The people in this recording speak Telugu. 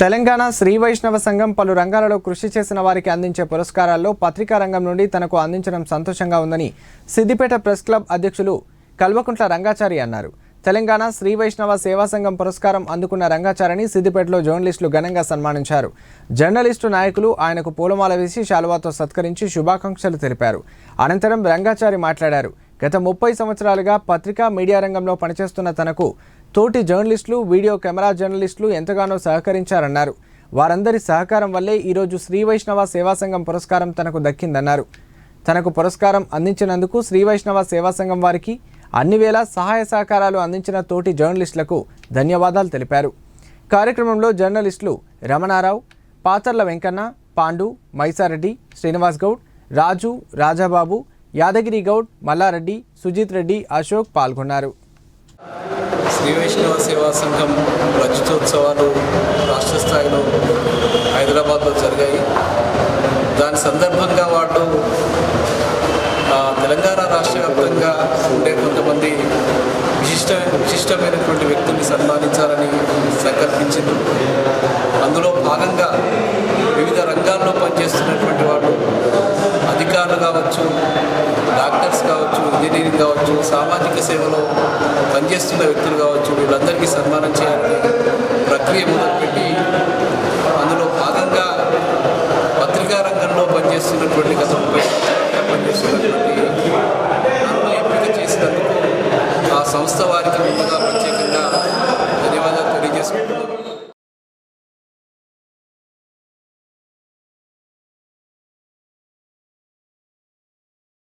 తెలంగాణ శ్రీ వైష్ణవ సంఘం పలు రంగాలలో కృషి చేసిన వారికి అందించే పురస్కారాల్లో పత్రికా రంగం నుండి తనకు అందించడం సంతోషంగా ఉందని సిద్దిపేట ప్రెస్ క్లబ్ అధ్యక్షులు కల్వకుంట్ల రంగాచారి అన్నారు. తెలంగాణ శ్రీ వైష్ణవ సేవా సంఘం పురస్కారం అందుకున్న రంగాచారిని సిద్దిపేటలో జర్నలిస్టులు ఘనంగా సన్మానించారు. జర్నలిస్టు నాయకులు ఆయనకు పూలమాల వేసి శాలువాతో సత్కరించి శుభాకాంక్షలు తెలిపారు. అనంతరం రంగాచారి మాట్లాడారు. గత ముప్పై సంవత్సరాలుగా పత్రికా మీడియా రంగంలో పనిచేస్తున్న తనకు తోటి జర్నలిస్టులు వీడియో కెమెరా జర్నలిస్టులు ఎంతగానో సహకరించారన్నారు. వారందరి సహకారం వల్లే ఈరోజు శ్రీ వైష్ణవ సేవా సంఘం పురస్కారం తనకు దక్కిందన్నారు. తనకు పురస్కారం అందించినందుకు శ్రీ వైష్ణవ సేవా సంఘం వారికి అన్ని వేళ సహాయ సహకారాలు అందించిన తోటి జర్నలిస్టులకు ధన్యవాదాలు తెలిపారు. కార్యక్రమంలో జర్నలిస్టులు రమణారావు పాతర్ల వెంకన్న పాండు మైసారెడ్డి శ్రీనివాస్ గౌడ్ రాజు రాజాబాబు యాదగిరి గౌడ్ మల్లారెడ్డి సుజిత్ రెడ్డి అశోక్ పాల్గొన్నారు. శ్రీ వైష్ణవ సేవా సంఘం రజతోత్సవాలు రాష్ట్ర స్థాయిలో హైదరాబాద్లో జరిగాయి. దాని సందర్భంగా వాళ్ళు తెలంగాణ రాష్ట్ర వ్యాప్తంగా ఉండే కొంతమంది విశిష్ట విశిష్టమైనటువంటి వ్యక్తుల్ని సన్మానించాలని సంకల్పించింది. అందులో భాగంగా కావచ్చు ఇంజనీరింగ్ కావచ్చు సామాజిక సేవలో పనిచేస్తున్న వ్యక్తులు కావచ్చు వీళ్ళందరికీ సన్మానం చేయాలని ప్రక్రియ మొదలుపెట్టి అందులో భాగంగా పత్రికా రంగంలో పనిచేస్తున్నటువంటి గత ముప్పై సంవత్సరాలుగా పనిచేస్తున్నటువంటి అందులో ఎంపిక చేసినందుకు ఆ సంస్థ వారికి ముందుగా ప్రత్యేకంగా ధన్యవాదాలు తెలియజేసుకుంటున్నాం